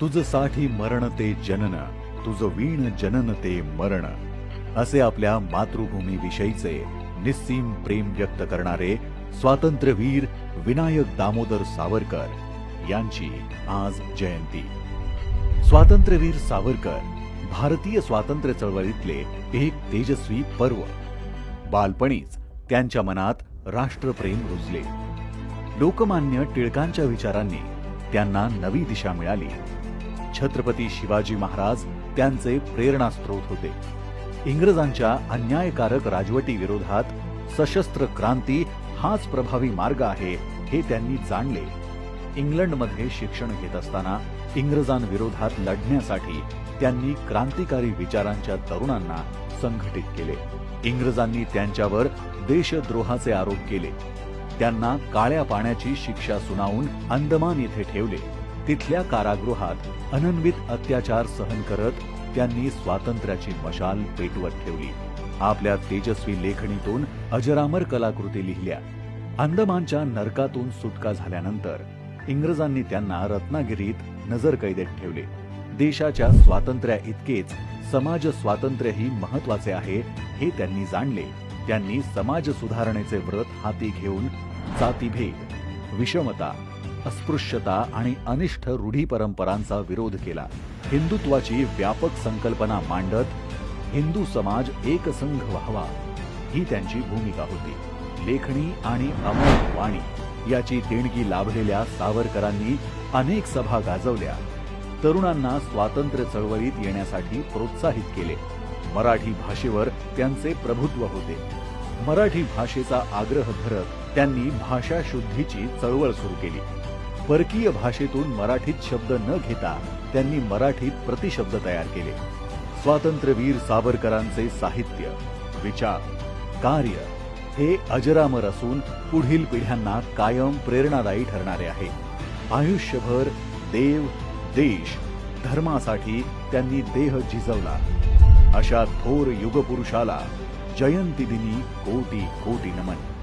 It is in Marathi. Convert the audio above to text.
तुझसाठी मरण ते जनन तुझ वीण जनन ते मरण. असे आपल्या मातृभूमी विषयीचे निस्सीम प्रेम व्यक्त करणारे स्वातंत्र्यवीर विनायक दामोदर सावरकर यांची आज जयंती. स्वातंत्र्यवीर सावरकर भारतीय स्वातंत्र्य चळवळीतले एक तेजस्वी पर्व. बालपणीच त्यांच्या मनात राष्ट्रप्रेम रुजले. लोकमान्य टिळकांच्या विचारांनी त्यांना नवी दिशा मिळाली. छत्रपती शिवाजी महाराज त्यांचे प्रेरणास्त्रोत होते. इंग्रजांच्या अन्यायकारक राजवटी विरोधात सशस्त्र क्रांती हाच प्रभावी मार्ग आहे हे त्यांनी जाणले. इंग्लंडमध्ये शिक्षण घेत असताना इंग्रजांविरोधात लढण्यासाठी त्यांनी क्रांतिकारी विचारांच्या तरुणांना संघटित केले. इंग्रजांनी त्यांच्यावर देशद्रोहाचे आरोप केले. त्यांना काळ्या पाण्याची शिक्षा सुनावून अंदमान येथे ठेवले. तिथल्या कारागृहात अनन्वित अत्याचार सहन करत त्यांनी स्वातंत्र्याची मशाल पेटवत ठेवली. आपल्या तेजस्वी लेखणीतून अजरामर कलाकृती लिहिल्या. अंदमानच्या नरकातून सुटका झाल्यानंतर इंग्रजांनी त्यांना रत्नागिरीत नजरकैदेत ठेवले. देशाच्या स्वातंत्र्या इतकेच समाज स्वातंत्र्यही महत्त्वाचे आहे हे त्यांनी जाणले. त्यांनी समाज सुधारणेचे व्रत हाती घेऊन जातीभेद विषमता अस्पृश्यता आणि अनिष्ठ रूढी परंपरांचा विरोध केला. हिंदुत्वाची व्यापक संकल्पना मांडत हिंदू समाज एकसंघ व्हावा ही त्यांची भूमिका होती. लेखणी आणि अमोल वाणी याची देणगी लाभलेल्या सावरकरांनी अनेक सभा गाजवल्या. तरुणांना स्वातंत्र्य चळवळीत येण्यासाठी प्रोत्साहित केले. मराठी भाषेवर त्यांचे प्रभुत्व होते. मराठी भाषेचा आग्रह धरत त्यांनी भाषा शुद्धीची चळवळ सुरू केली. परकीय भाषेतून मराठीत शब्द न घेता त्यांनी मराठीत प्रतिशब्द तयार केले. स्वातंत्र्यवीर सावरकरांचे साहित्य विचार कार्य हे अजरामर असून पुढील पिढ्यांना कायम प्रेरणादायी ठरणारे आहे. आयुष्यभर देव देश धर्मासाठी त्यांनी देह झिजवला अशा थोर युगपुरुषाला जयंती दिनी कोटी कोटी नमन.